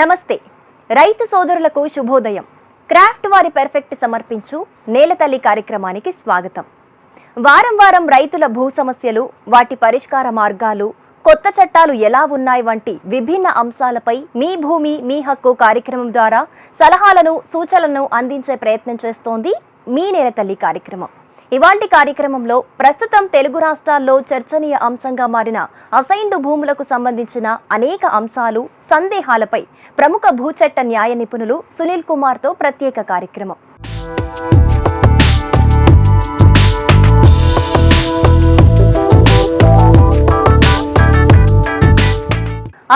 నమస్తే. రైతు సోదరులకు శుభోదయం. క్రాఫ్ట్ వారి పెర్ఫెక్ట్ సమర్పించు నేలతల్లి కార్యక్రమానికి స్వాగతం. వారం వారం రైతుల భూ సమస్యలు వాటి పరిష్కార మార్గాలు కొత్త చట్టాలు ఎలా ఉన్నాయి వంటి విభిన్న అంశాలపై మీ భూమి మీ హక్కు కార్యక్రమం ద్వారా సలహాలను సూచనలను అందించే ప్రయత్నం చేస్తోంది మీ నేలతల్లి కార్యక్రమం. ఇవాంటి కార్యక్రమంలో ప్రస్తుతం తెలుగు రాష్ట్రాల్లో చర్చనీయ అంశంగా మారిన అసైన్డ్ భూములకు సంబంధించిన అనేక అంశాలు సందేహాలపై ప్రముఖ భూచట్ట న్యాయ నిపుణులు సునీల్ కుమార్తో ప్రత్యేక కార్యక్రమం.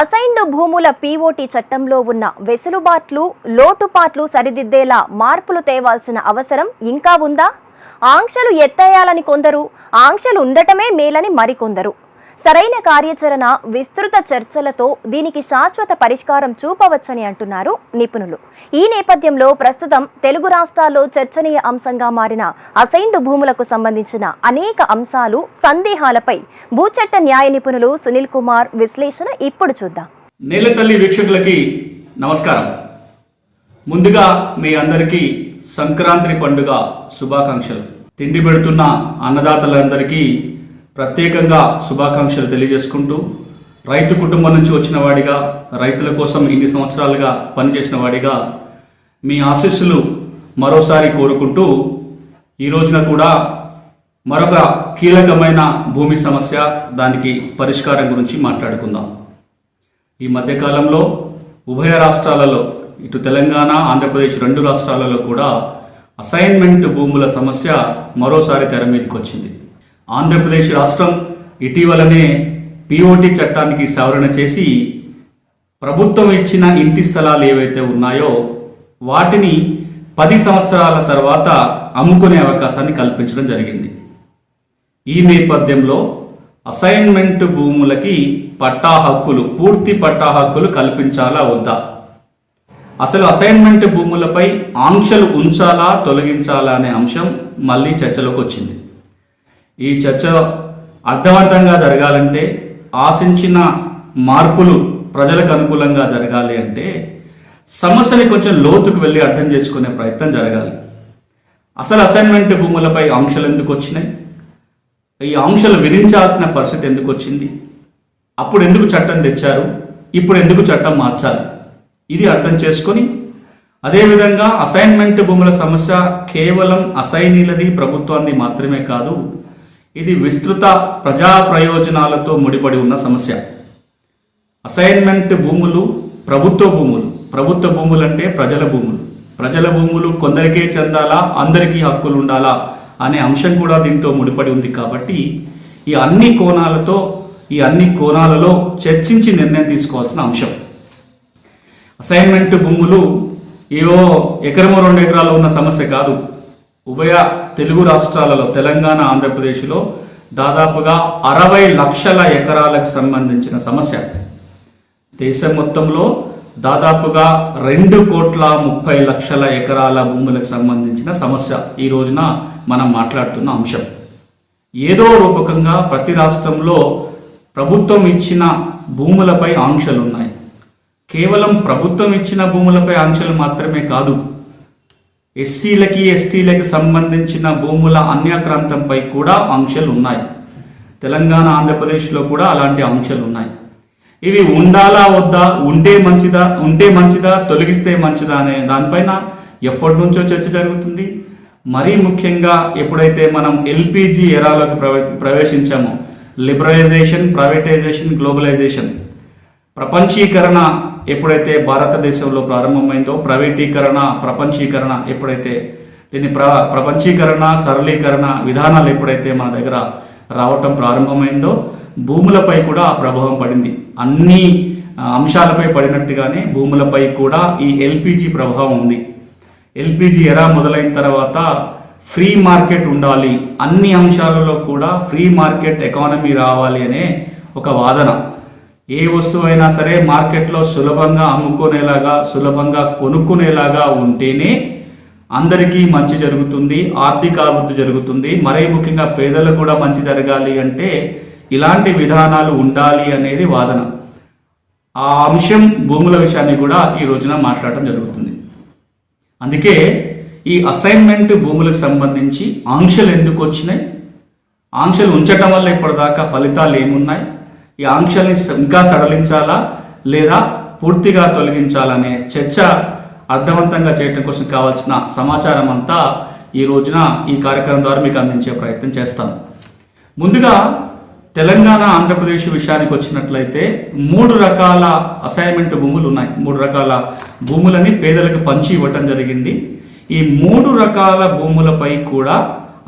అసైన్డ్ భూముల పీఓటీ చట్టంలో ఉన్న వెసులుబాట్లు లోటుపాట్లు సరిదిద్దేలా మార్పులు తేవాల్సిన అవసరం ఇంకా ఉందా? ఆంక్షలు ఎత్తేయాలని కొందరు ఆంక్షలు ఉండటమే మేలని మరికొందరు. సరైన కార్యాచరణ విస్తృత చర్చలతో దీనికి శాశ్వత పరిష్కారం చూపవచ్చని అంటున్నారు నిపుణులు. ఈ నేపథ్యంలో ప్రస్తుతం తెలుగు రాష్ట్రాల్లో చర్చనీయ అంశంగా మారిన అసైన్డ్ భూములకు సంబంధించిన అనేక అంశాలు సందేహాలపై భూచట్ట న్యాయ నిపుణులు సునీల్ కుమార్ విశ్లేషణ ఇప్పుడు చూద్దాం. వీక్షకులకి నమస్కారం. ముందుగా మీ అందరికీ సంక్రాంతి పండుగ శుభాకాంక్షలు. తిండి పెడుతున్న అన్నదాతలందరికీ ప్రత్యేకంగా శుభాకాంక్షలు తెలియజేసుకుంటూ రైతు కుటుంబం నుంచి వచ్చిన వాడిగా రైతుల కోసం ఇన్ని సంవత్సరాలుగా పనిచేసిన వాడిగా మీ ఆశీస్సులు మరోసారి కోరుకుంటూ ఈ రోజున కూడా మరొక కీలకమైన భూమి సమస్య దానికి పరిష్కారం గురించి మాట్లాడుకుందాం. ఈ మధ్యకాలంలో ఉభయ రాష్ట్రాలలో ఇటు తెలంగాణ ఆంధ్రప్రదేశ్ రెండు రాష్ట్రాలలో కూడా అసైన్మెంట్ భూముల సమస్య మరోసారి తెర మీదకి వచ్చింది ఆంధ్రప్రదేశ్ రాష్ట్రం ఇటీవలనే పిఓటి చట్టానికి సవరణ చేసి ప్రభుత్వం ఇచ్చిన ఇంటి స్థలాలు ఏవైతే ఉన్నాయో వాటిని పది సంవత్సరాల తర్వాత అమ్ముకునే అవకాశాన్ని కల్పించడం జరిగింది. ఈ నేపథ్యంలో అసైన్మెంట్ భూములకి పట్టా హక్కులు పూర్తి పట్టా హక్కులు కల్పించాలా వద్దా? అసలు అసైన్మెంట్ భూములపై ఆంక్షలు ఉంచాలా తొలగించాలా అనే అంశం మళ్ళీ చర్చలోకి వచ్చింది. ఈ చర్చ అర్థవంతంగా జరగాలంటే ఆశించిన మార్పులు ప్రజలకు అనుకూలంగా జరగాలి అంటే సమస్యని కొంచెం లోతుకు వెళ్ళి అర్థం చేసుకునే ప్రయత్నం జరగాలి. అసలు అసైన్మెంట్ భూములపై ఆంక్షలు ఎందుకు వచ్చినాయి? ఈ ఆంక్షలు విధించాల్సిన పరిస్థితి ఎందుకు వచ్చింది? అప్పుడు ఎందుకు చట్టం తెచ్చారు? ఇప్పుడు ఎందుకు చట్టం మార్చాలి? ఇది అర్థం చేసుకొని అదేవిధంగా అసైన్మెంట్ భూముల సమస్య కేవలం అసైనీలది ప్రభుత్వాన్ని మాత్రమే కాదు ఇది విస్తృత ప్రజా ప్రయోజనాలతో ముడిపడి ఉన్న సమస్య. అసైన్మెంట్ భూములు ప్రభుత్వ భూములు. ప్రభుత్వ భూములు అంటే ప్రజల భూములు. ప్రజల భూములు కొందరికే చెందాలా అందరికీ హక్కులు ఉండాలా అనే అంశం కూడా దీంతో ముడిపడి ఉంది కాబట్టి ఈ అన్ని కోణాలతో ఈ అన్ని కోణాలలో చర్చించి నిర్ణయం తీసుకోవాల్సిన అంశం. అసైన్మెంట్ భూములు ఏవో ఎకరము రెండు ఎకరాలు ఉన్న సమస్య కాదు. ఉభయ తెలుగు రాష్ట్రాలలో తెలంగాణ ఆంధ్రప్రదేశ్లో దాదాపుగా అరవై లక్షల ఎకరాలకు సంబంధించిన సమస్య. దేశం మొత్తంలో దాదాపుగా రెండు కోట్ల ముప్పై లక్షల ఎకరాల భూములకు సంబంధించిన సమస్య ఈ రోజున మనం మాట్లాడుతున్న అంశం. ఏదో రూపకంగా ప్రతి రాష్ట్రంలో ప్రభుత్వం ఇచ్చిన భూములపై ఆంక్షలు ఉన్నాయి కేవలం ప్రభుత్వం ఇచ్చిన భూములపై ఆంక్షలు మాత్రమే కాదు ఎస్సీలకి ఎస్టీలకి సంబంధించిన భూముల అన్యాక్రాంతంపై కూడా ఆంక్షలు ఉన్నాయి. తెలంగాణ ఆంధ్రప్రదేశ్లో కూడా అలాంటి ఆంక్షలు ఉన్నాయి. ఇవి ఉండాలా వద్దా ఉంటే మంచిదా ఉంటే మంచిదా తొలగిస్తే మంచిదా అనే దానిపైన ఎప్పటి నుంచో చర్చ జరుగుతుంది. మరీ ముఖ్యంగా ఎప్పుడైతే మనం ఎల్పిజి ఎరాలోకి ప్రవే ప్రవేశించామో లిబరలైజేషన్ ప్రైవేటైజేషన్ గ్లోబలైజేషన్ ప్రపంచీకరణ ఎప్పుడైతే భారతదేశంలో ప్రారంభమైందో ప్రైవేటీకరణ ప్రపంచీకరణ ఎప్పుడైతే దీన్ని ప్ర ప్రపంచీకరణ సరళీకరణ విధానాలు ఎప్పుడైతే మన దగ్గర రావటం ప్రారంభమైందో భూములపై కూడా ఆ ప్రభావం పడింది. అన్ని అంశాలపై పడినట్టుగానే భూములపై కూడా ఈ ఎల్పిజి ప్రభావం ఉంది. ఎల్పిజి ఎరా మొదలైన తర్వాత ఫ్రీ మార్కెట్ ఉండాలి అన్ని అంశాలలో కూడా ఫ్రీ మార్కెట్ ఎకానమీ రావాలి అనే ఒక వాదన. ఏ వస్తువు అయినా సరే మార్కెట్లో సులభంగా అమ్ముకునేలాగా సులభంగా కొనుక్కునేలాగా ఉంటేనే అందరికీ మంచి జరుగుతుంది ఆర్థిక అభివృద్ధి జరుగుతుంది. మరీ ముఖ్యంగా పేదలకు కూడా మంచి జరగాలి అంటే ఇలాంటి విధానాలు ఉండాలి అనేది వాదన. ఆ అంశం భూముల విషయాన్ని కూడా ఈ రోజున మాట్లాడటం జరుగుతుంది. అందుకే ఈ అసైన్మెంట్ భూములకు సంబంధించి ఆంక్షలు ఎందుకు వచ్చినాయి? ఆంక్షలు ఉంచటం వల్ల ఇప్పటిదాకా ఫలితాలు ఏమున్నాయి? ఈ ఆంక్షల్ని ఇంకా సడలించాలా లేదా పూర్తిగా తొలగించాలనే చర్చ అర్థవంతంగా చేయటం కోసం కావాల్సిన సమాచారం అంతా ఈ రోజున ఈ కార్యక్రమం ద్వారా మీకు అందించే ప్రయత్నం చేస్తాం. ముందుగా తెలంగాణ ఆంధ్రప్రదేశ్ విషయానికి వచ్చినట్లయితే మూడు రకాల అసైన్మెంట్ భూములు ఉన్నాయి. మూడు రకాల భూములని పేదలకు పంచి ఇవ్వటం జరిగింది. ఈ మూడు రకాల భూములపై కూడా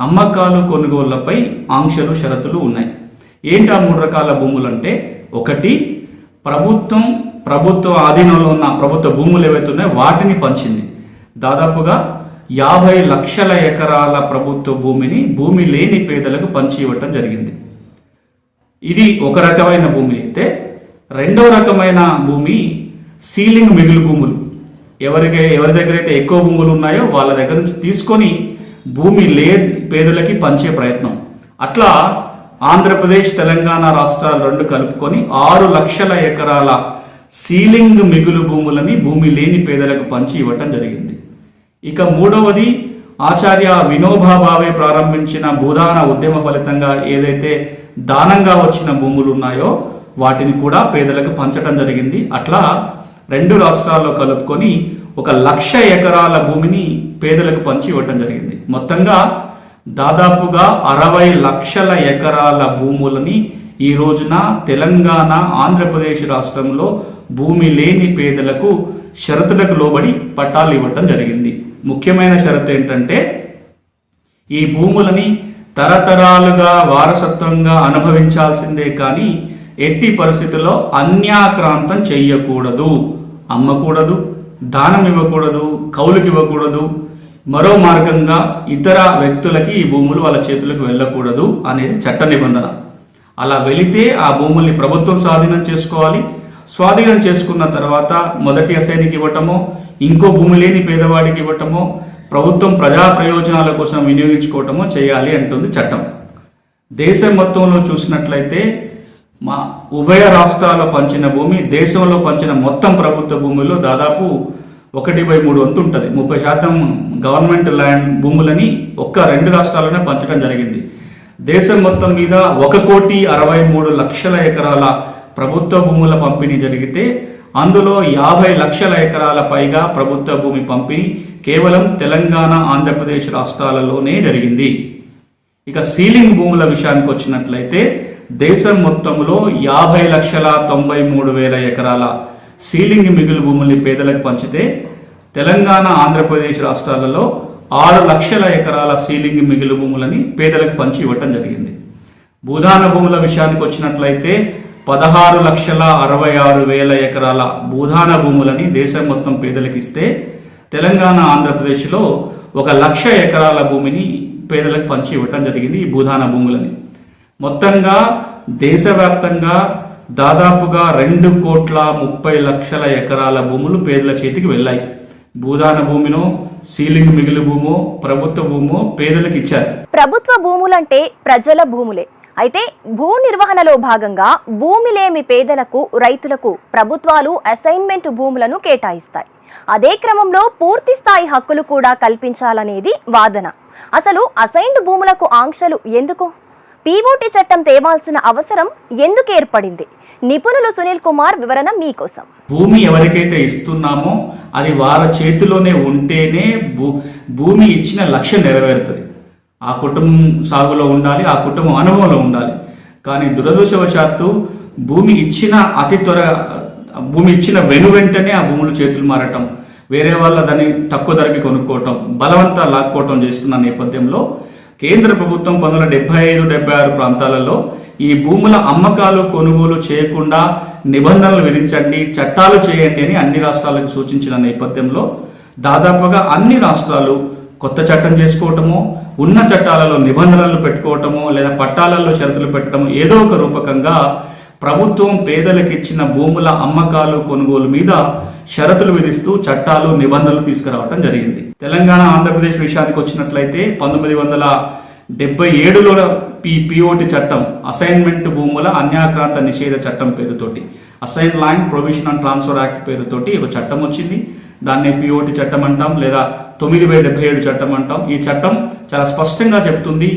అమ్మకాలు కొనుగోళ్ళపై ఆంక్షలు షరతులు ఉన్నాయి. ఏంటి ఆ మూడు రకాల భూములు అంటే ఒకటి ప్రభుత్వం ప్రభుత్వ ఆధీనంలో ఉన్న ప్రభుత్వ భూములు ఏవైతే ఉన్నాయో వాటిని పంచింది. దాదాపుగా యాభై లక్షల ఎకరాల ప్రభుత్వ భూమిని భూమి లేని పేదలకు పంచి ఇవ్వటం జరిగింది. ఇది ఒక రకమైన భూమి అయితే రెండో రకమైన భూమి సీలింగ్ మిగులు భూములు. ఎవరికి ఎవరి దగ్గర అయితే ఎక్కువ భూములు ఉన్నాయో వాళ్ళ దగ్గర నుంచి తీసుకొని భూమి లే పేదలకి పంచే ప్రయత్నం. అట్లా ఆంధ్రప్రదేశ్ తెలంగాణ రాష్ట్రాలు రెండు కలుపుకొని ఆరు లక్షల ఎకరాల సీలింగ్ మిగులు భూములని భూమి లేని పేదలకు పంచి ఇవ్వటం జరిగింది. ఇక మూడవది ఆచార్య వినోబా భావే ప్రారంభించిన భూదాన ఉద్యమ ఫలితంగా ఏదైతే దానంగా వచ్చిన భూములు ఉన్నాయో వాటిని కూడా పేదలకు పంచడం జరిగింది. అట్లా రెండు రాష్ట్రాల్లో కలుపుకొని ఒక లక్ష ఎకరాల భూమిని పేదలకు పంచి ఇవ్వటం జరిగింది. మొత్తంగా దాదాపుగా అరవై లక్షల ఎకరాల భూములని ఈ రోజున తెలంగాణ ఆంధ్రప్రదేశ్ రాష్ట్రంలో భూమి లేని పేదలకు షరతులకు లోబడి పట్టాలు ఇవ్వటం జరిగింది. ముఖ్యమైన షరతు ఏంటంటే ఈ భూములని తరతరాలుగా వారసత్వంగా అనుభవించాల్సిందే కానీ ఎట్టి పరిస్థితుల్లో అన్యాక్రాంతం చెయ్యకూడదు. అమ్మకూడదు దానం ఇవ్వకూడదు కౌలుకి ఇవ్వకూడదు మరో మార్గంగా ఇతర వ్యక్తులకి ఈ భూములు వాళ్ళ చేతులకు వెళ్ళకూడదు అనేది చట్ట నిబంధన. అలా వెళితే ఆ భూముల్ని ప్రభుత్వం స్వాధీనం చేసుకోవాలి. స్వాధీనం చేసుకున్న తర్వాత మొదటి అసైనికి ఇవ్వటమో ఇంకో భూమి లేని పేదవాడికి ఇవ్వటమో ప్రభుత్వం ప్రజా ప్రయోజనాల కోసం వినియోగించుకోవటమో చేయాలి అంటుంది చట్టం. దేశం మొత్తంలో చూసినట్లయితే మా ఉభయ రాష్ట్రాల పంచిన భూమి దేశంలో పంచిన మొత్తం ప్రభుత్వ భూముల్లో దాదాపు ఒకటి బై మూడు వంతు ఉంటుంది. ముప్పై శాతం గవర్నమెంట్ ల్యాండ్ భూములని ఒక్క రెండు రాష్ట్రాల్లోనే పంచడం జరిగింది. దేశం మొత్తం మీద ఒక కోటి అరవై మూడు లక్షల ఎకరాల ప్రభుత్వ భూముల పంపిణీ జరిగితే అందులో యాభై లక్షల ఎకరాల పైగా ప్రభుత్వ భూమి పంపిణీ కేవలం తెలంగాణ ఆంధ్రప్రదేశ్ రాష్ట్రాలలోనే జరిగింది. ఇక సీలింగ్ భూముల విషయానికి వచ్చినట్లయితే దేశం మొత్తంలో యాభై లక్షల తొంభై మూడు వేల ఎకరాల సీలింగ్ మిగులు భూముల్ని పేదలకు పంచితే తెలంగాణ ఆంధ్రప్రదేశ్ రాష్ట్రాలలో ఆరు లక్షల ఎకరాల సీలింగ్ మిగులు భూములని పేదలకు పంచి ఇవ్వటం జరిగింది. భూదాన భూముల విషయానికి వచ్చినట్లయితే పదహారు లక్షల అరవై ఆరు వేల ఎకరాల భూదాన భూములని దేశం మొత్తం పేదలకు ఇస్తే తెలంగాణ ఆంధ్రప్రదేశ్లో ఒక లక్ష ఎకరాల భూమిని పేదలకు పంచి ఇవ్వటం జరిగింది ఈ భూదాన భూములని. మొత్తంగా దేశవ్యాప్తంగా దాదాపుగా రెండు కోట్ల ముప్పై లక్షల ఎకరాల భూములు పేదల చేతికి వెళ్ళాయి. భూదాన భూమినో సీలింగ్ మిగిలి భూమో ప్రభుత్వ భూమో పేదలకు ఇచ్చారు. ప్రభుత్వ భూములంటే ప్రజల భూములే. అయితే భూ నిర్వహణలో భాగంగా భూమి లేమి పేదలకు రైతులకు ప్రభుత్వాలు అసైన్మెంట్ భూములను కేటాయిస్తాయి. అదే క్రమంలో పూర్తి స్థాయి హక్కులు కూడా కల్పించాలనేది వాదన. అసలు అసైన్డ్ భూములకు ఆంక్షలు ఎందుకు? పీఓటీ చట్టం తేవాల్సిన అవసరం ఎందుకు ఏర్పడింది? నిపుణులు సునీల్ కుమార్ వివరణ మీకోసం. భూమి ఎవరికైతే ఇస్తున్నామో అది వారి చేతిలోనే ఉంటేనే భూ భూమి ఇచ్చిన లక్ష్యం నెరవేరుతుంది. ఆ కుటుంబం సాగులో ఉండాలి ఆ కుటుంబం అనుభవంలో ఉండాలి. కానీ దురదృష్టవశాత్తు భూమి ఇచ్చిన అతి త్వర భూమి ఇచ్చిన వెను వెంటనే ఆ భూములు చేతులు మారటం వేరే వాళ్ళ దాన్ని తక్కువ ధరకి కొనుక్కోవటం బలవంత లాక్కోవటం చేస్తున్న నేపథ్యంలో కేంద్ర ప్రభుత్వం పంతొమ్మిది వందల డెబ్బై ఐదు డెబ్బై ఆరు ప్రాంతాలలో ఈ భూముల అమ్మకాలు కొనుగోలు చేయకుండా నిబంధనలు విధించండి చట్టాలు చేయండి అని అన్ని రాష్ట్రాలకు సూచించిన నేపథ్యంలో దాదాపుగా అన్ని రాష్ట్రాలు కొత్త చట్టం చేసుకోవటమో ఉన్న చట్టాలలో నిబంధనలు పెట్టుకోవటమో లేదా పట్టాలలో షరతులు పెట్టడమో ఏదో ఒక రూపకంగా ప్రభుత్వం పేదలకు ఇచ్చిన భూముల అమ్మకాలు కొనుగోలు మీద షరతులు విధిస్తూ చట్టాలు నిబంధనలు తీసుకురావడం జరిగింది. తెలంగాణ ఆంధ్రప్రదేశ్ విషయానికి వచ్చినట్లయితే పంతొమ్మిది వందల డెబ్బై ఏడులో పి పిఓటి చట్టం అసైన్మెంట్ భూముల అన్యాక్రాంత నిషేధ చట్టం పేరుతోటి assign land provision and transfer act పేరుతోటి ఒక చట్టం వచ్చింది. దాన్ని పిఓటి చట్టం అంటాం లేదా తొమ్మిది బై డెబ్బై ఏడు చట్టం అంటాం. ఈ చట్టం చాలా స్పష్టంగా చెప్తుంది.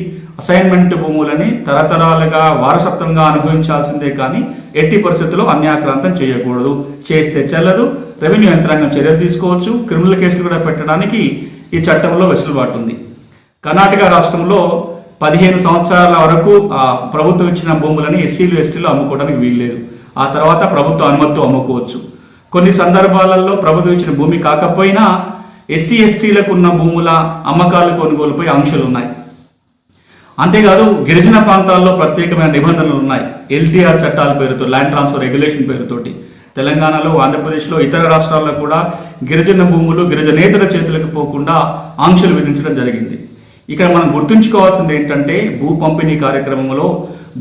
అసైన్మెంట్ భూములని తరతరాలుగా వారసత్వంగా అనుభవించాల్సిందే కానీ ఎట్టి పరిస్థితుల్లో అన్యాక్రాంతం చేయకూడదు. చేస్తే చెల్లదు రెవెన్యూ యంత్రాంగం చర్యలు తీసుకోవచ్చు క్రిమినల్ కేసులు కూడా పెట్టడానికి ఈ చట్టంలో వెసులుబాటు ఉంది. కర్ణాటక రాష్ట్రంలో పదిహేను సంవత్సరాల వరకు ఆ ప్రభుత్వం ఇచ్చిన భూములని ఎస్సీలు ఎస్టీలు అమ్ముకోవడానికి వీల్లేదు. ఆ తర్వాత ప్రభుత్వ అనుమతితో అమ్ముకోవచ్చు. కొన్ని సందర్భాలలో ప్రభుత్వం ఇచ్చిన భూమి కాకపోయినా ఎస్సీ ఎస్టీలకు ఉన్న భూముల అమ్మకాలు కొనుగోలుపై ఆంక్షలు ఉన్నాయి అంతేకాదు గిరిజన ప్రాంతాల్లో ప్రత్యేకమైన నిబంధనలు ఉన్నాయి. ఎల్టీఆర్ చట్టాల పేరుతో ల్యాండ్ ట్రాన్స్ఫర్ రెగ్యులేషన్ పేరుతోటి. తెలంగాణలో ఆంధ్రప్రదేశ్లో ఇతర రాష్ట్రాల్లో కూడా గిరిజన భూములు గిరిజనేతర చేతులకు పోకుండా ఆంక్షలు విధించడం జరిగింది. ఇక్కడ మనం గుర్తుంచుకోవాల్సింది ఏంటంటే భూ పంపిణీ కార్యక్రమంలో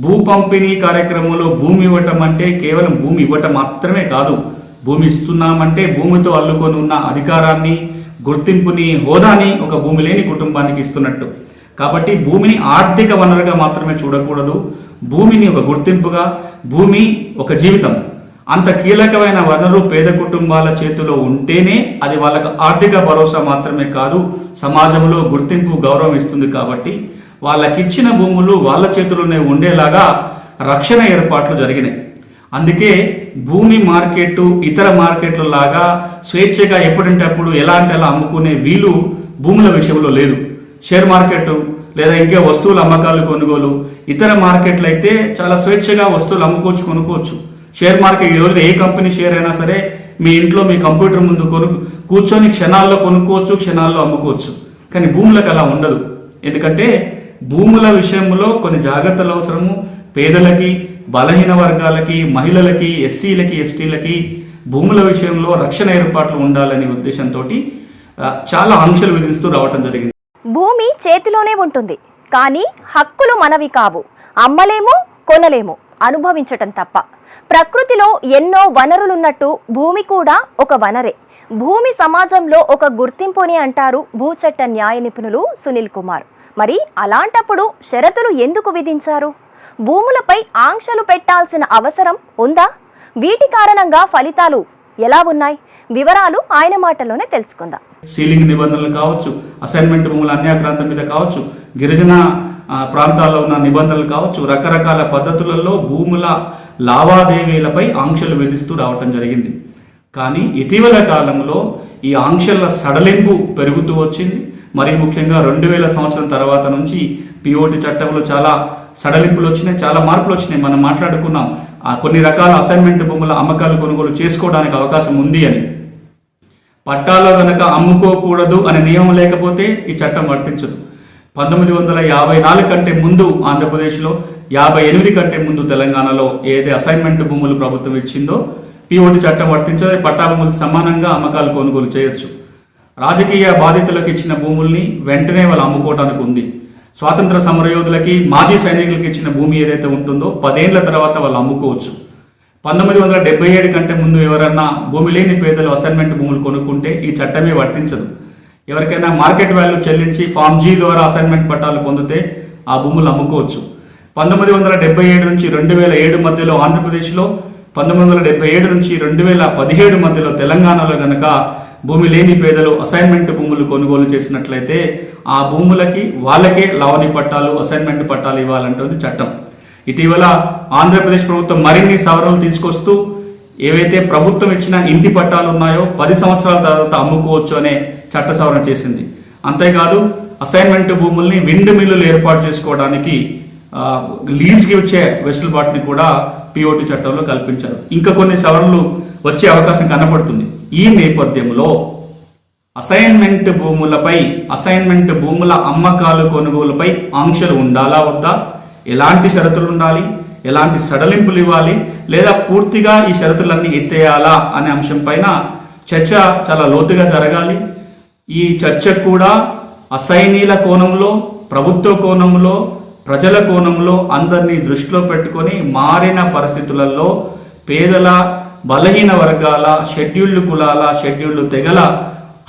భూ పంపిణీ కార్యక్రమంలో భూమి ఇవ్వటం అంటే కేవలం భూమి ఇవ్వటం మాత్రమే కాదు. భూమి ఇస్తున్నామంటే భూమితో అల్లుకొని ఉన్న అధికారాన్ని గుర్తింపుని హోదాని ఒక భూమి లేని కుటుంబానికి ఇస్తున్నట్టు. కాబట్టి భూమిని ఆర్థిక వనరుగా మాత్రమే చూడకూడదు. భూమిని ఒక గుర్తింపుగా భూమి ఒక జీవితం. అంత కీలకమైన వనరు పేద కుటుంబాల చేతిలో ఉంటేనే అది వాళ్ళకు ఆర్థిక భరోసా మాత్రమే కాదు సమాజంలో గుర్తింపు గౌరవం ఇస్తుంది కాబట్టి వాళ్ళకిచ్చిన భూములు వాళ్ళ చేతిలోనే ఉండేలాగా రక్షణ ఏర్పాట్లు జరిగినాయి. అందుకే భూమి మార్కెట్ ఇతర మార్కెట్ల లాగా స్వేచ్ఛగా ఎప్పుడంటే అప్పుడు ఎలాంటి అలా అమ్ముకునే వీలు భూముల విషయంలో లేదు. షేర్ మార్కెట్ లేదా ఇంకే వస్తువుల అమ్మకాలు కొనుగోలు. ఇతర మార్కెట్లు అయితే చాలా స్వేచ్ఛగా వస్తువులు అమ్ముకోవచ్చు కొనుక్కోవచ్చు. షేర్ మార్కెట్ ఈ రోజు ఏ కంపెనీ షేర్ అయినా సరే మీ ఇంట్లో మీ కంప్యూటర్ ముందు కొను కూర్చొని క్షణాల్లో కొనుక్కోవచ్చు క్షణాల్లో అమ్ముకోవచ్చు. కానీ భూములకు అలా ఉండదు. ఎందుకంటే భూముల విషయంలో కొన్ని జాగ్రత్తలు అవసరము. పేదలకి బలహీన వర్గాలకి మహిళలకి ఎస్సీలకి ఎస్టీలకి భూముల విషయంలో రక్షణ ఏర్పాట్లు ఉండాలనే ఉద్దేశంతో చాలా ఆంక్షలు విధిస్తూ రావటం జరిగింది. చేతిలోనే ఉంటుంది. కానీ హక్కులు మనవి కావు. అమ్మలేము కొనలేము. అనుభవించటం తప్ప. ప్రకృతిలో ఎన్నో వనరులున్నట్టు భూమి కూడా ఒక వనరే. భూమి సమాజంలో ఒక గుర్తింపుని అంటారు భూచట్ట న్యాయ నిపుణులు సునీల్ కుమార్. మరి అలాంటప్పుడు షరతులు ఎందుకు విధించారు? భూములపై ఆంక్షలు పెట్టాల్సిన అవసరం ఉందా? వీటి కారణంగా ఫలితాలు ఎలా ఉన్నాయి? వివరాలు ఆయన మాటల్లోనే తెలుసుకుందాం. సీలింగ్ నిబంధనలు కావచ్చు అసైన్మెంట్ భూముల అన్యాక్రాంతం మీద కావచ్చు గిరిజన ప్రాంతాల్లో ఉన్న నిబంధనలు కావచ్చు రకరకాల పద్ధతులలో భూముల లావాదేవీలపై ఆంక్షలు విధిస్తూ రావటం జరిగింది. కానీ ఇటీవల కాలంలో ఈ ఆంక్షల సడలింపు పెరుగుతూ వచ్చింది. మరి ముఖ్యంగా రెండు వేల సంవత్సరం తర్వాత నుంచి పిఓటి చట్టంలో చాలా సడలింపులు వచ్చినాయి చాలా మార్పులు వచ్చినాయి. మనం మాట్లాడుకున్నాం కొన్ని రకాల అసైన్మెంట్ భూముల అమ్మకాలు కొనుగోలు చేసుకోవడానికి అవకాశం ఉంది అని. పట్టాలో గనక అమ్ముకోకూడదు అనే నియమం లేకపోతే ఈ చట్టం వర్తించదు. పంతొమ్మిది వందల యాభై నాలుగు కంటే ముందు ఆంధ్రప్రదేశ్లో యాభై ఎనిమిది కంటే ముందు తెలంగాణలో ఏదైతే అసైన్మెంట్ భూములు ప్రభుత్వం ఇచ్చిందో పిఓటి చట్టం వర్తించదు. పట్టా భూములు సమానంగా అమ్మకాలు కొనుగోలు చేయొచ్చు. రాజకీయ బాధితులకు ఇచ్చిన భూముల్ని వెంటనే వాళ్ళు అమ్ముకోవడానికి ఉంది. స్వాతంత్ర సమరయోధులకి మాజీ సైనికులకు ఇచ్చిన భూమి ఏదైతే ఉంటుందో పదేళ్ళ తర్వాత వాళ్ళు అమ్ముకోవచ్చు. పంతొమ్మిది వందల డెబ్బై ఏడు కంటే ముందు ఎవరన్నా భూమి లేని పేదలు అసైన్మెంట్ భూములు కొనుక్కుంటే ఈ చట్టమే వర్తించదు. ఎవరికైనా మార్కెట్ వాల్యూ చెల్లించి ఫామ్ జీ ద్వారా అసైన్మెంట్ పట్టాలు పొందితే ఆ భూములు అమ్ముకోవచ్చు. పంతొమ్మిది వందల డెబ్బై ఏడు నుంచి రెండు వేల ఏడు మధ్యలో ఆంధ్రప్రదేశ్లో పంతొమ్మిది వందల డెబ్బై ఏడు నుంచి రెండు వేల పదిహేడు మధ్యలో తెలంగాణలో గనక భూమి లేని పేదలు అసైన్మెంట్ భూములు కొనుగోలు చేసినట్లయితే ఆ భూములకి వాళ్ళకే లావణి పట్టాలు అసైన్మెంట్ పట్టాలు ఇవ్వాలంటుంది చట్టం. ఇటీవల ఆంధ్రప్రదేశ్ ప్రభుత్వం మరిన్ని సవరణలు తీసుకొస్తూ ఏవైతే ప్రభుత్వం ఇచ్చిన ఇంటి పట్టాలు ఉన్నాయో పది సంవత్సరాల తర్వాత అమ్ముకోవచ్చు అనే చట్ట సవరణ చేసింది. అంతేకాదు అసైన్మెంట్ భూముల్ని విండ్ మిల్లులు ఏర్పాటు చేసుకోవడానికి లీజ్కి వచ్చే వెసులుబాటుని కూడా పిఓటి చట్టంలో కల్పించారు. ఇంకా కొన్ని సవరణలు వచ్చే అవకాశం కనపడుతుంది. ఈ నేపథ్యంలో అసైన్మెంట్ భూములపై అసైన్మెంట్ భూముల అమ్మకాలు కొనుగోలుపై ఆంక్షలు ఉండాలా వద్దా? ఎలాంటి షరతులు ఉండాలి? ఎలాంటి సడలింపులు ఇవ్వాలి? లేదా పూర్తిగా ఈ షరతులన్నీ ఎత్తేయాలా అనే అంశం పైన చర్చ చాలా లోతుగా జరగాలి. ఈ చర్చ కూడా అసైనీల కోణంలో ప్రభుత్వ కోణంలో ప్రజల కోణంలో అందరినీ దృష్టిలో పెట్టుకొని మారిన పరిస్థితులలో పేదల బలహీన వర్గాల షెడ్యూల్డ్ కులాల షెడ్యూల్డ్ తెగల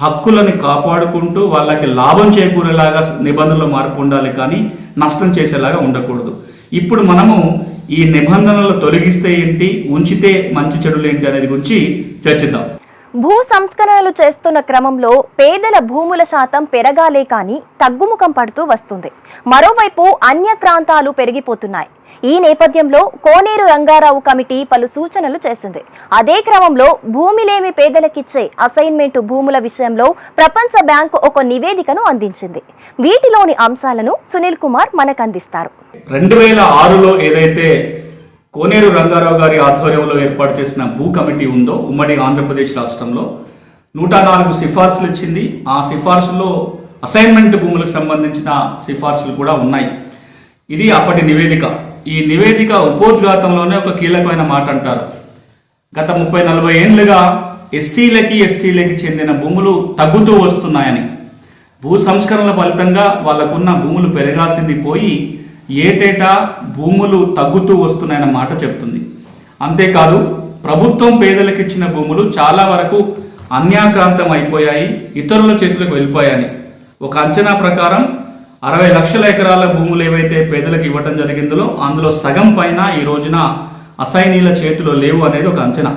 హక్కులను కాపాడుకుంటూ వాళ్ళకి లాభం చేకూరేలాగా నిబంధనలు మార్పు ఉండాలి కానీ నష్టం చేసేలాగా ఉండకూడదు. ఇప్పుడు మనము ఈ నిబంధనలు తొలగిస్తే ఏంటి ఉంచితే మంచి చెడులు ఏంటి అనేది గురించి చర్చిద్దాం. భూ సంస్కరణలు చేస్తున్న క్రమంలో పేదల భూముల శాతం పెరగాలే కానీ తగ్గుముఖం పడుతూ వస్తుంది. మరోవైపు అన్య ప్రాంతాలు పెరిగిపోతున్నాయి. ఈ నేపథ్యంలో కోనేరు రంగారావు కమిటీ పలు సూచనలు చేసింది. అదే క్రమంలో భూమి లేమి పేదలకిచ్చే అసైన్మెంట్ భూముల విషయంలో ప్రపంచ బ్యాంకు ఒక నివేదికను అందించింది. వీటిలోని అంశాలను సునీల్ కుమార్ మనకు అందిస్తారు రెండు వేల ఆరులో ఏదైతే కోనేరు రంగారావు గారి ఆధ్వర్యంలో ఏర్పాటు చేసిన భూ కమిటీ ఉందో ఉమ్మడి ఆంధ్రప్రదేశ్ రాష్ట్రంలో నూట నాలుగు సిఫార్సులు ఇచ్చింది. ఆ సిఫార్సులో అసైన్మెంట్ భూములకు సంబంధించిన సిఫార్సులు కూడా ఉన్నాయి. ఇది అప్పటి నివేదిక. ఈ నివేదిక ఉపోద్ఘాతంలోనే ఒక కీలకమైన మాట అంటారు. గత ముప్పై నలభై ఏండ్లుగా ఎస్సీలకి ఎస్టీలకి చెందిన భూములు తగ్గుతూ వస్తున్నాయని. భూ సంస్కరణల ఫలితంగా వాళ్ళకున్న భూములు పెరగాల్సింది పోయి ఏటేటా భూములు తగ్గుతూ వస్తున్నాయన్న మాట చెప్తుంది. అంతేకాదు ప్రభుత్వం పేదలకు ఇచ్చిన భూములు చాలా వరకు అన్యాక్రాంతం అయిపోయాయి ఇతరుల చేతులకు వెళ్ళిపోయాయని. ఒక అంచనా ప్రకారం అరవై లక్షల ఎకరాల భూములు ఏవైతే పేదలకు ఇవ్వటం జరిగిందో అందులో సగం పైన ఈ రోజున అసైనీల చేతిలో లేవు అనేది ఒక అంచనా.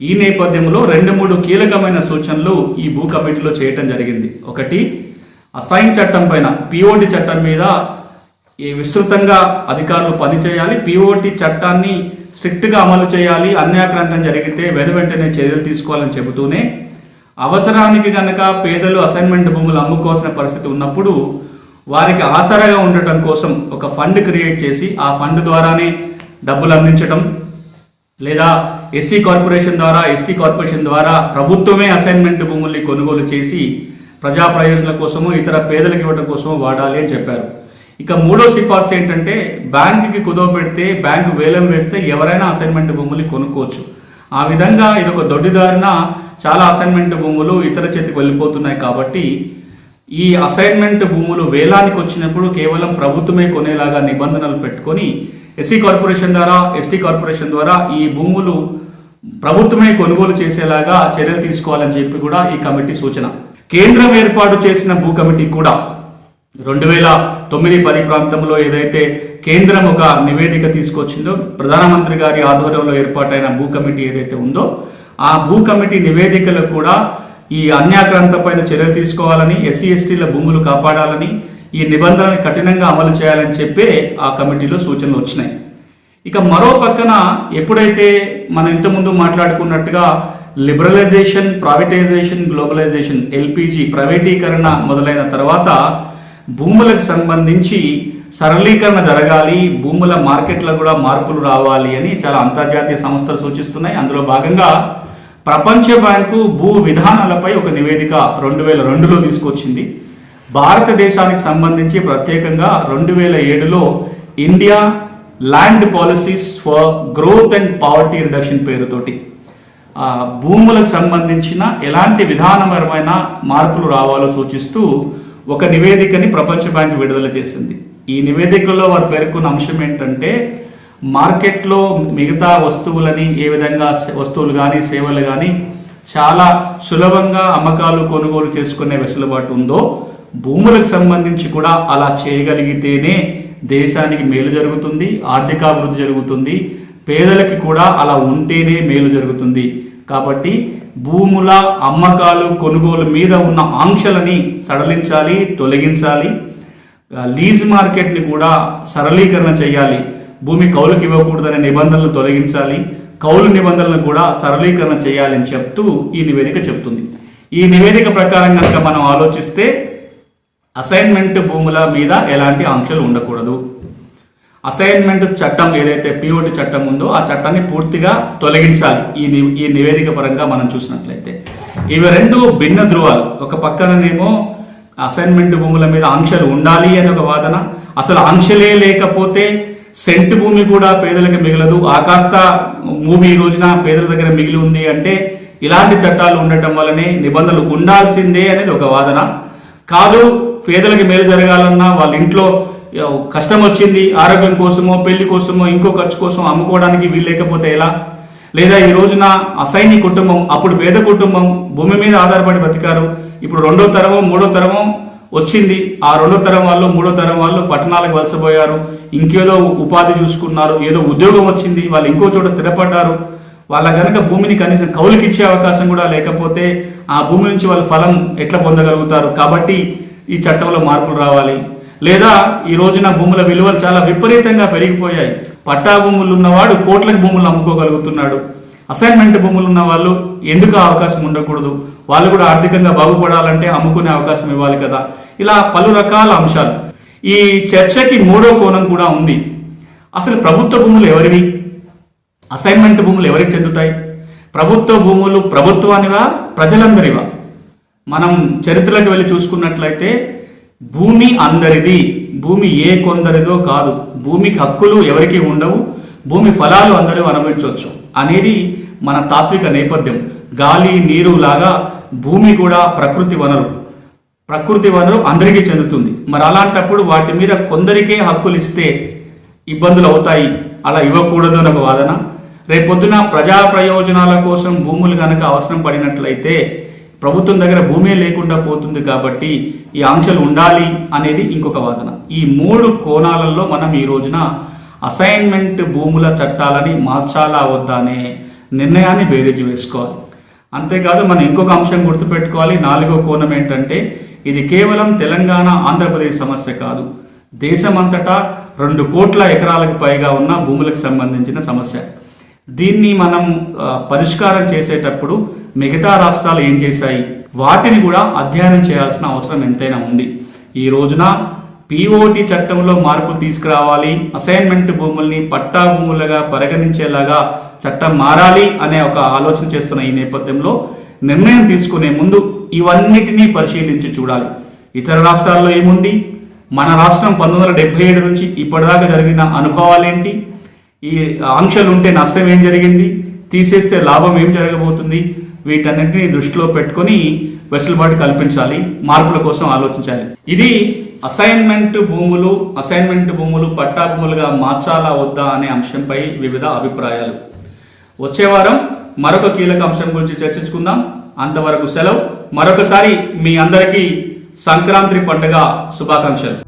ఈ నేపథ్యంలో రెండు మూడు కీలకమైన సూచనలు ఈ భూ కమిటీలో చేయటం జరిగింది. ఒకటి అసైన్ చట్టం పైన పిఓటి చట్టం మీద ఈ విస్తృతంగా అధికారులు పనిచేయాలి. పిఓటి చట్టాన్ని స్ట్రిక్ట్గా అమలు చేయాలి. అన్యాక్రాంతం జరిగితే వెను వెంటనే చర్యలు తీసుకోవాలని చెబుతూనే అవసరానికి గనక పేదలు అసైన్మెంట్ భూములు అమ్ముకోవాల్సిన పరిస్థితి ఉన్నప్పుడు వారికి ఆసరాగా ఉండటం కోసం ఒక ఫండ్ క్రియేట్ చేసి ఆ ఫండ్ ద్వారానే డబ్బులు అందించడం లేదా ఎస్సీ కార్పొరేషన్ ద్వారా ఎస్టీ కార్పొరేషన్ ద్వారా ప్రభుత్వమే అసైన్మెంట్ భూముల్ని కొనుగోలు చేసి ప్రజా ప్రయోజనాల కోసము ఇతర పేదలకు ఇవ్వడం కోసము వాడాలి అని చెప్పారు. ఇక మూడో సిఫార్సు ఏంటంటే బ్యాంకుకి కుదవ పెడితే బ్యాంకు వేలం వేస్తే ఎవరైనా అసైన్మెంట్ భూములు కొనుక్కోవచ్చు. ఆ విధంగా ఇది ఒక దొడ్డిదారిన చాలా అసైన్మెంట్ భూములు ఇతర చేతికి వెళ్ళిపోతున్నాయి కాబట్టి ఈ అసైన్మెంట్ భూములు వేలానికి వచ్చినప్పుడు కేవలం ప్రభుత్వమే కొనేలాగా నిబంధనలు పెట్టుకొని ఎస్సీ కార్పొరేషన్ ద్వారా ఎస్టీ కార్పొరేషన్ ద్వారా ఈ భూములు ప్రభుత్వమే కొనుగోలు చేసేలాగా చర్యలు తీసుకోవాలని చెప్పి కూడా ఈ కమిటీ సూచన. కేంద్రం ఏర్పాటు చేసిన భూ కమిటీ కూడా రెండు వేల తొమ్మిది పది ప్రాంతంలో ఏదైతే కేంద్రం ఒక నివేదిక తీసుకొచ్చిందో ప్రధానమంత్రి గారి ఆధ్వర్యంలో ఏర్పాటైన భూ కమిటీ ఏదైతే ఉందో ఆ భూ కమిటీ నివేదికలు కూడా ఈ అన్యాక్రాంత పైన చర్యలు తీసుకోవాలని ఎస్సీ ఎస్టీల భూములు కాపాడాలని ఈ నిబంధనని కఠినంగా అమలు చేయాలని చెప్పే ఆ కమిటీలో సూచనలు వచ్చినాయి. ఇక మరో పక్కన ఎప్పుడైతే మనం ఇంతకుముందు మాట్లాడుకున్నట్టుగా లిబరలైజేషన్ ప్రైవేటైజేషన్ గ్లోబలైజేషన్ ఎల్పిజి ప్రైవేటీకరణ మొదలైన తర్వాత భూములకు సంబంధించి సరళీకరణ జరగాలి భూముల మార్కెట్లో కూడా మార్పులు రావాలి అని చాలా అంతర్జాతీయ సంస్థలు సూచిస్తున్నాయి. అందులో భాగంగా ప్రపంచ బ్యాంకు భూ విధానాలపై ఒక నివేదిక రెండు వేల రెండులో తీసుకొచ్చింది. భారతదేశానికి సంబంధించి ప్రత్యేకంగా రెండు వేల ఏడులో India land policies for growth and poverty reduction పేరుతోటి. భూములకు సంబంధించిన ఎలాంటి విధానపరమైన మార్పులు రావాలో సూచిస్తూ ఒక నివేదికని ప్రపంచ బ్యాంక్ విడుదల చేసింది. ఈ నివేదికలో వారు పేర్కొన్న అంశం ఏంటంటే మార్కెట్లో మిగతా వస్తువులని ఏ విధంగా వస్తువులు కానీ సేవలు కానీ చాలా సులభంగా అమ్మకాలు కొనుగోలు చేసుకునే వెసులుబాటు ఉందో భూములకు సంబంధించి కూడా అలా చేయగలిగితేనే దేశానికి మేలు జరుగుతుంది ఆర్థికాభివృద్ధి జరుగుతుంది పేదలకి కూడా అలా ఉంటేనే మేలు జరుగుతుంది. కాబట్టి భూముల అమ్మకాలు కొనుగోలు మీద ఉన్న ఆంక్షలని సడలించాలి తొలగించాలి. లీజ్ మార్కెట్ని కూడా సరళీకరణ చేయాలి. భూమి కౌలుకి ఇవ్వకూడదనే నిబంధనలు తొలగించాలి. కౌలు నిబంధనలను కూడా సరళీకరణ చేయాలని చెప్తూ ఈ నివేదిక చెప్తుంది. ఈ నివేదిక ప్రకారం కనుక మనం ఆలోచిస్తే అసైన్మెంట్ భూముల మీద ఎలాంటి ఆంక్షలు ఉండకూడదు. అసైన్మెంట్ చట్టం ఏదైతే పిఓటి చట్టం ఉందో ఆ చట్టాన్ని పూర్తిగా తొలగించాలి. ఈ ఈ నివేదిక పరంగా మనం చూసినట్లయితే. ఇవి రెండు భిన్న ధృవాలు. ఒక పక్కననేమో అసైన్మెంట్ భూముల మీద ఆంక్షలు ఉండాలి అని ఒక వాదన. అసలు ఆంక్షలే లేకపోతే సెంట్ భూమి కూడా పేదలకు మిగలదు. ఆకాస్త భూమి ఈ రోజున పేదల దగ్గర మిగిలి ఉంది అంటే ఇలాంటి చట్టాలు ఉండటం వల్లనే నిబంధనలు ఉండాల్సిందే అనేది ఒక వాదన. కాదు పేదలకు మేలు జరగాలన్నా వాళ్ళ ఇంట్లో కష్టం వచ్చింది ఆరోగ్యం కోసమో పెళ్ళి కోసమో ఇంకో ఖర్చు కోసం అమ్ముకోవడానికి వీలు లేకపోతే ఎలా? లేదా ఈ రోజున అసైని కుటుంబం అప్పుడు పేద కుటుంబం భూమి మీద ఆధారపడి బతికారు. ఇప్పుడు రెండో తరమో మూడో తరమో వచ్చింది. ఆ రెండో తరం వాళ్ళు మూడో తరం వాళ్ళు పట్టణాలకు వలసపోయారు. ఇంకేదో ఉపాధి చూసుకున్నారు ఏదో ఉద్యోగం వచ్చింది వాళ్ళు ఇంకో చోట స్థిరపడ్డారు. వాళ్ళ కనుక భూమిని కనీసం కౌలుకి ఇచ్చే అవకాశం కూడా లేకపోతే ఆ భూమి నుంచి వాళ్ళ ఫలం ఎట్లా పొందగలుగుతారు? కాబట్టి ఈ చట్టంలో మార్పులు రావాలి. లేదా ఈ రోజున భూముల విలువలు చాలా విపరీతంగా పెరిగిపోయాయి. పట్టా భూములు ఉన్నవాడు కోట్లకు భూములు అమ్ముకోగలుగుతున్నాడు. అసైన్మెంట్ భూములు ఉన్న వాళ్ళు ఎందుకు అవకాశం ఉండకూడదు? వాళ్ళు కూడా ఆర్థికంగా బాగుపడాలంటే అమ్ముకునే అవకాశం ఇవ్వాలి కదా. ఇలా పలు రకాల అంశాలు. ఈ చర్చకి మూడో కోణం కూడా ఉంది. అసలు ప్రభుత్వ భూములు ఎవరివి? అసైన్మెంట్ భూములు ఎవరికి చెందుతాయి? ప్రభుత్వ భూములు ప్రభుత్వానివా? ప్రజలందరివా? మనం చరిత్రలకు వెళ్ళి చూసుకున్నట్లయితే భూమి అందరిది. భూమి ఏ కొందరిదో కాదు. భూమికి హక్కులు ఎవరికి ఉండవు. భూమి ఫలాలు అందరూ అనుభవించవచ్చు. అనేది మన తాత్విక నేపథ్యం. గాలి నీరు లాగా భూమి కూడా ప్రకృతి వనరు. ప్రకృతి వనరు అందరికీ చెందుతుంది. మరి అలాంటప్పుడు వాటి మీద కొందరికే హక్కులు ఇస్తే ఇబ్బందులు అవుతాయి. అలా ఇవ్వకూడదు అని ఒక వాదన. రేపొద్దున ప్రజా ప్రయోజనాల కోసం భూములు కనుక అవసరం పడినట్లయితే ప్రభుత్వం దగ్గర భూమే లేకుండా పోతుంది కాబట్టి ఈ ఆంక్షలు ఉండాలి అనేది ఇంకొక వాదన. ఈ మూడు కోణాలలో మనం ఈ రోజున అసైన్మెంట్ భూముల చట్టాలని మార్చాలా వద్దా అనే నిర్ణయాన్ని బేరీజు వేసుకోవాలి. అంతేకాదు మనం ఇంకొక అంశం గుర్తుపెట్టుకోవాలి. నాలుగో కోణం ఏంటంటే ఇది కేవలం తెలంగాణ ఆంధ్రప్రదేశ్ సమస్య కాదు. దేశమంతటా రెండు కోట్ల ఎకరాలకు పైగా ఉన్న భూములకు సంబంధించిన సమస్య. దీన్ని మనం పరిష్కారం చేసేటప్పుడు మిగతా రాష్ట్రాలు ఏం చేశాయి? వాటిని కూడా అధ్యయనం చేయాల్సిన అవసరం ఎంతైనా ఉంది. ఈ రోజున పిఓటి చట్టంలో మార్పులు తీసుకురావాలి అసైన్మెంట్ భూముల్ని పట్టా భూములుగా పరిగణించేలాగా చట్టం మారాలి అనే ఒక ఆలోచన చేస్తున్న ఈ నేపథ్యంలో నిర్ణయం తీసుకునే ముందు ఇవన్నిటినీ పరిశీలించి చూడాలి. ఇతర రాష్ట్రాల్లో ఏముంది? మన రాష్ట్రం పంతొమ్మిది వందల డెబ్బై ఏడు నుంచి ఇప్పటిదాకా జరిగిన అనుభవాలేంటి? ఈ ఆంక్షలు ఉంటే నష్టం ఏం జరిగింది? తీసేస్తే లాభం ఏం జరగబోతుంది? వీటన్నిటిని దృష్టిలో పెట్టుకొని వెసులుబాటు కల్పించాలి మార్పుల కోసం ఆలోచించాలి. ఇది అసైన్మెంట్ భూములు అసైన్మెంట్ భూములు పట్టా భూములుగా మార్చాలా వద్దా అనే అంశంపై వివిధ అభిప్రాయాలు. వచ్చే వారం మరొక కీలక అంశం గురించి చర్చించుకుందాం. అంతవరకు సెలవు. మరొకసారి మీ అందరికీ సంక్రాంతి పండుగ శుభాకాంక్షలు.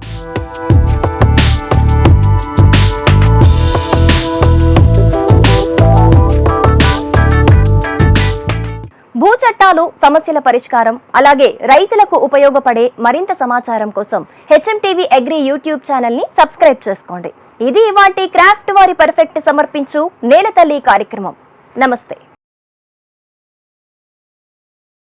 చట్టాలు సమస్యల పరిష్కారం అలాగే రైతులకు ఉపయోగపడే మరింత సమాచారం కోసం హెచ్ఎం టీవీ అగ్రి యూట్యూబ్ ఛానల్ని సబ్స్క్రైబ్ చేసుకోండి. ఇది ఇవాటి క్రాఫ్ట్ వారి పర్ఫెక్ట్ సమర్పించు నేలతల్లి కార్యక్రమం. నమస్తే.